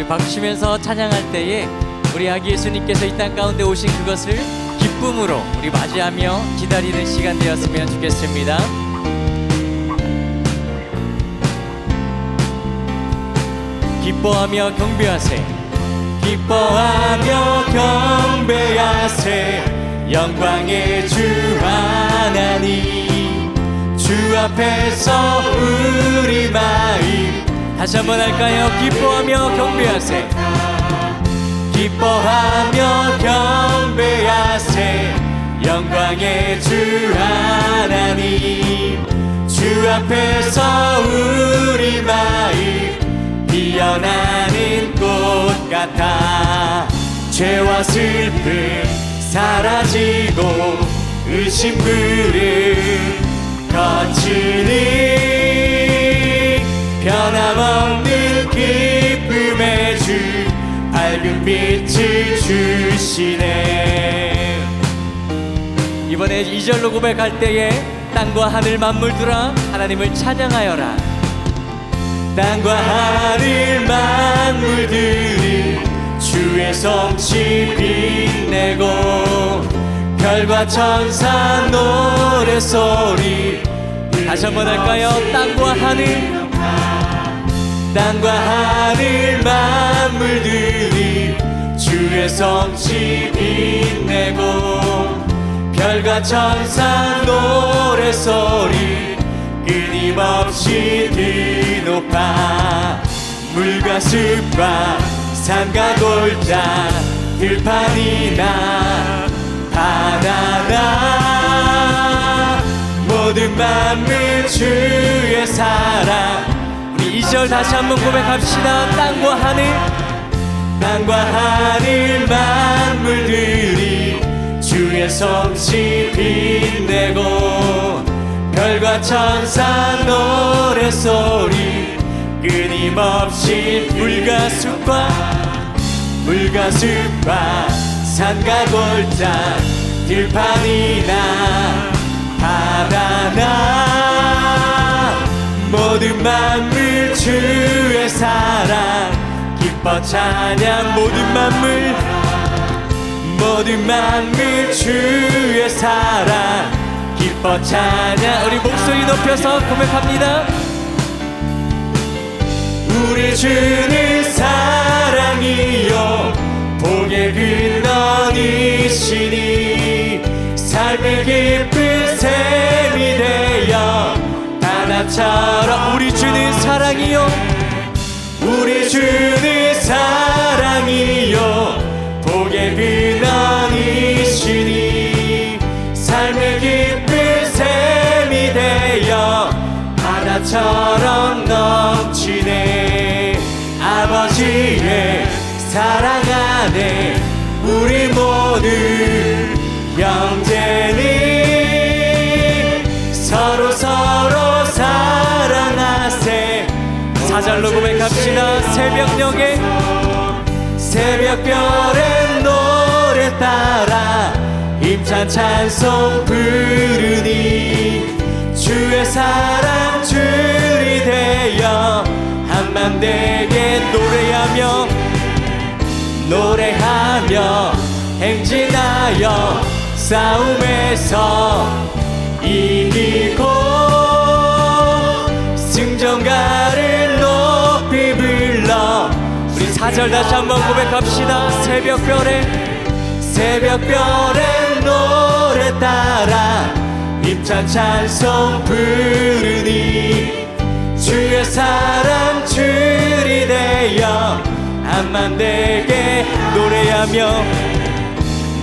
우리 박수치면서 찬양할 때에 우리 아기 예수님께서 이 땅 가운데 오신 그것을 기쁨으로 우리 맞이하며 기다리는 시간 되었으면 좋겠습니다. 기뻐하며 경배하세. 기뻐하며 경배하세. 영광의 주 하나님. 주 앞에서 우리 마음 다시 한번 할까요? 기뻐하며 경배하세. 기뻐하며 경배하세. 영광의 주 하나님. 주 앞에서 우리 마음 피어나는 꽃 같아. 죄와 슬픔 사라지고 의심부를 거치니 변함없는 기쁨의 주 밝은 빛을 주시네. 이번에 2절로 고백할 때에 땅과 하늘 만물들아 하나님을 찬양하여라. 땅과 하늘 만물들이 주의 성취 빛내고 별과 천사 노래소리. 다시 한번 할까요? 땅과 하늘 땅과 하늘 만물들이 주의 성취 빛내고 별과 천사 노래소리 끊임없이 드높아 물과 숲과 산과 골짜 들판이나 바다나 모든 만물 주의 사랑 2절 다시 한번 고백합시다. 땅과 하늘 땅과 하늘 만물들이 주의 성취 빛내고 별과 천사 노래소리 끊임없이 물과 숲과 물과 숲과 산과 골짜 들판이나 바다나 모든 만물 주의 사랑. 기뻐 찬양 모든 만물. 모든 만물 주의 사랑. 기뻐 찬양. 우리 목소리 높여서 고백합니다. 우리 주는 사랑이요 복의 근원이시니 삶의 깊 바다처럼 우리 주는 사랑이요. 우리 주는 사랑이요. 복의 근원이시니 삶의 깊은 샘이 되어 바다처럼 넘치네. 아버지의 사랑 새벽별의 노래 따라 힘찬 찬송 부르니 주의 사랑 줄이 되어 한밤 되게 노래하며 노래하며 행진하여 싸움에서 절 다시 한번 고백합시다. 새벽별에 새벽별의 노래 따라 힘찬 찬송 부르니 주의 사랑 줄이 되어 한만 되게 노래하며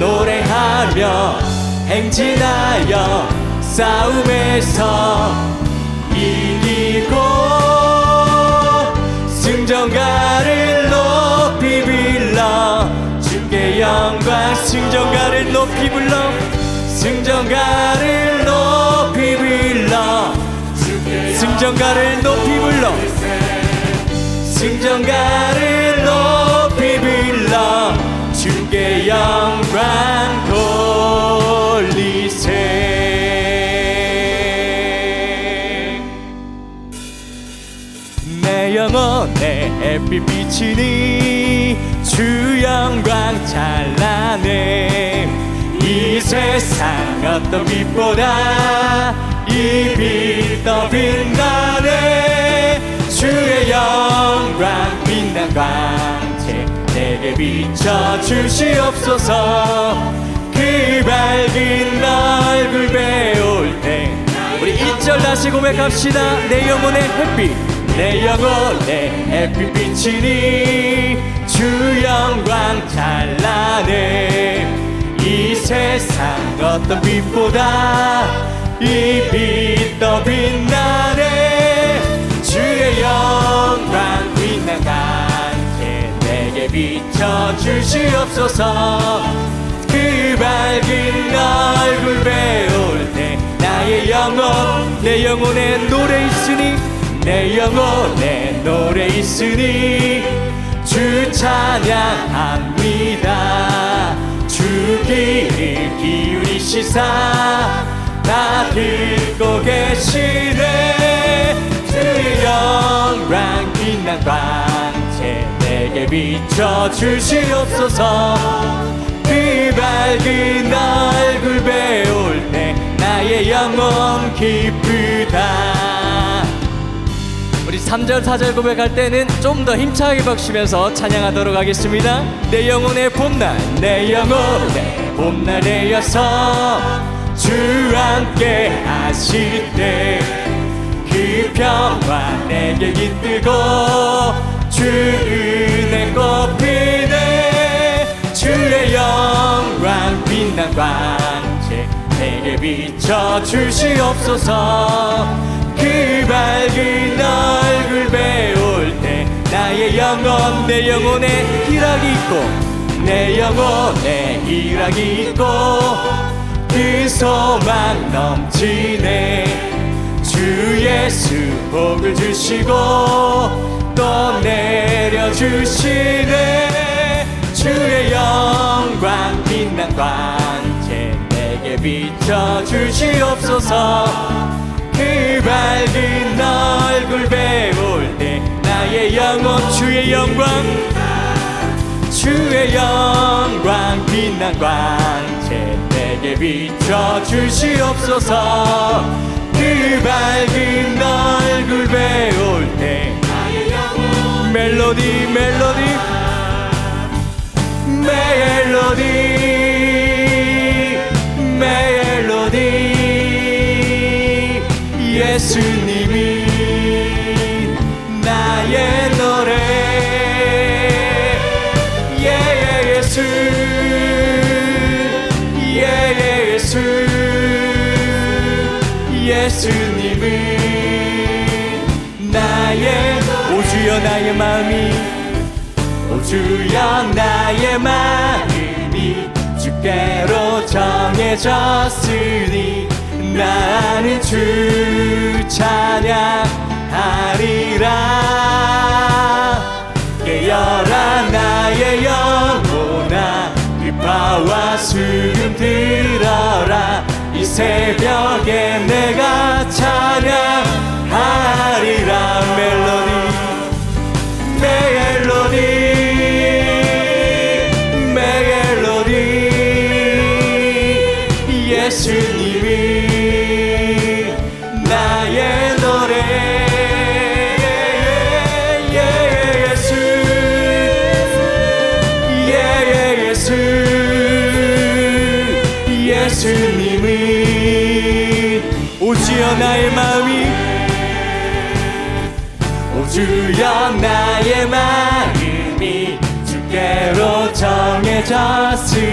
노래하며 행진하여 싸움에서 이 승전가를 높이 불러. 승전가를 높이 불러. 승전가를 높이 불러. 승전가를 높이 불러. 주께 영광 돌리세. 내 영혼에 햇빛 비치니 주 영광 찬란해. 이 세상 어떤 빛보다 이빛더 빛나네. 주의 영광 빛난 광채 내게 비춰 주시옵소서. 그 밝은 얼굴 배울 때 우리 1절 다시 고백합시다. 내 영혼의 햇빛 내 영혼의 햇빛 비치니 주 영광 찬란해. 이 세상 어떤 빛보다 이 빛 더 빛나네. 주의 영광 빛난 강체 내게 비춰 주시옵소서. 그 밝은 얼굴 배울 때 나의 영혼 내 영혼에 노래 있으니 내 영혼에 노래 있으니 주 찬양합니다. 주 귀를 기울이시사 다 듣고 계시네. 주의 영광 빛난 광채 내게 비춰 주시옵소서. 그 밝은 얼굴 배울 때 나의 영혼 기쁘다 3절 4절 고백할 때는 좀 더 힘차게 박시면서 찬양하도록 하겠습니다. 내 영혼의 봄날 내 영혼의 봄날 되어서 주 함께 하실 때 그 평화 내게 깃들고 주 은혜 꽃피네. 주의 영광 빛난 광채 내게 비춰 주시옵소서 그 밝은 얼굴 배울 때 나의 영혼 내 영혼에 희락이 있고 내 영혼에 희락이 있고 그 소망 넘치네. 주 예수 복을 주시고 또 내려주시네. 주의 영광 빛난 광채 내게 비춰 주시옵소서 그 밝은 얼굴 배울 때 나의 영혼 주의 영광. 주의 영광 빛난 광채 내게 비춰 주시옵소서. 그 밝은 얼굴 배울 때 멜로디 멜로디 예수님은 나의 오주여 나의 마음이 오주여 나의 마음이 주께로 정해졌으니 나는 주 찬양하리라. 깨어라 나의 영혼아 비파와 수금 들어라. 이 새벽에 내가 찬양하리라. 멜로디 멜로디 멜로디. 예수님 오주여 나의 마음이 오주여 나의 마음이 주께로 정해졌으니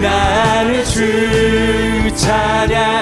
나는 주 찬양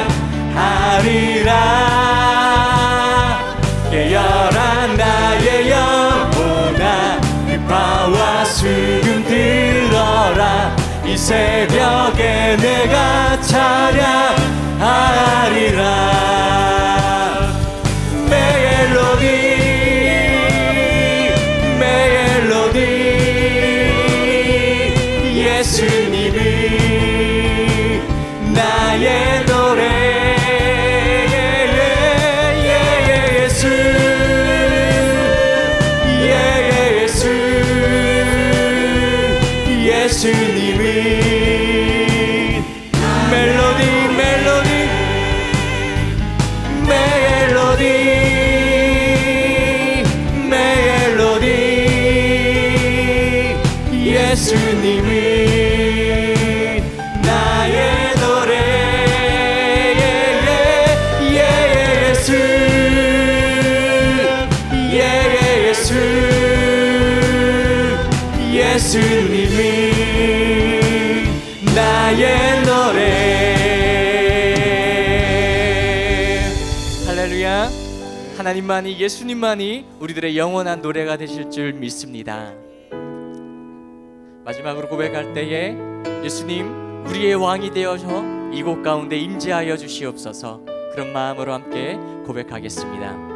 예수님은 나의 노래. 할렐루야. 하나님만이 예수님만이 우리들의 영원한 노래가 되실 줄 믿습니다. 마지막으로 고백할 때에 예수님 우리의 왕이 되어서 이곳 가운데 임재하여 주시옵소서. 그런 마음으로 함께 고백하겠습니다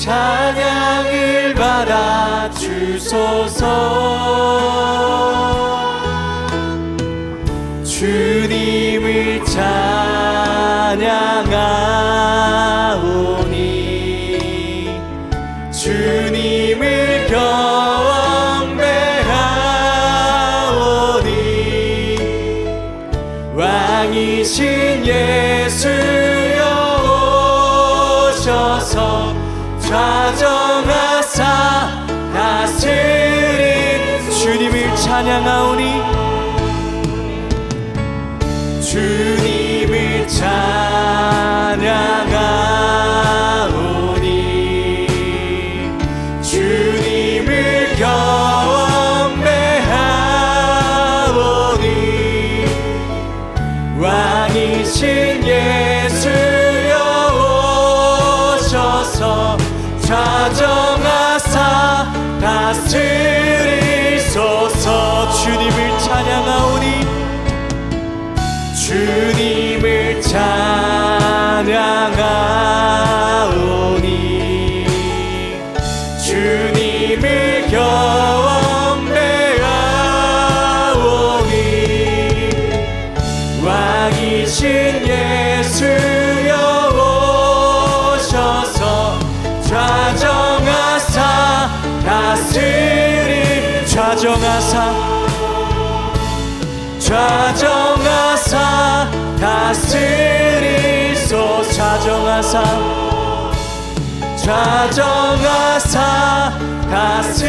찬양을 받아 주소서. 주님을 찬양 찬양하오니 좌정하사 좌정하사 다스리소 좌정하사 좌정하사 다스리소서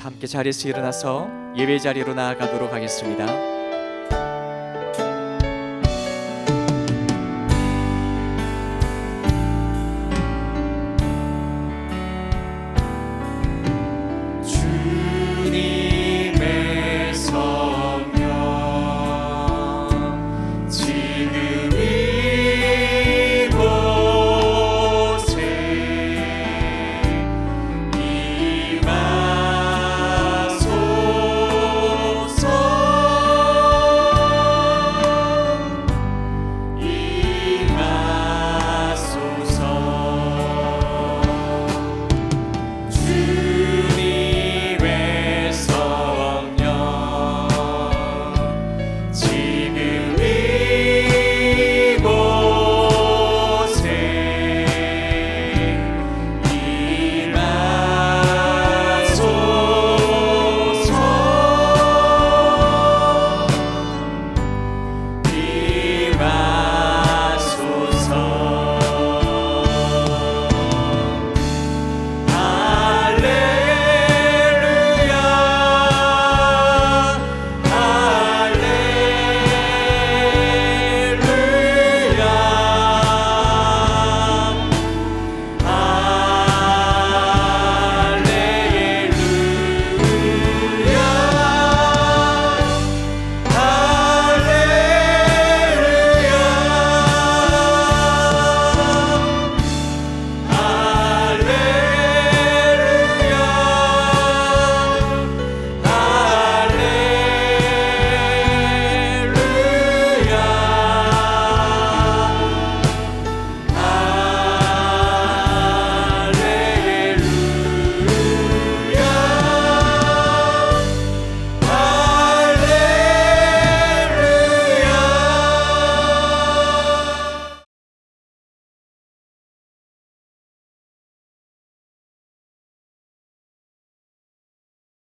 함께 자리에서 일어나서 예배 자리로 나아가도록 하겠습니다.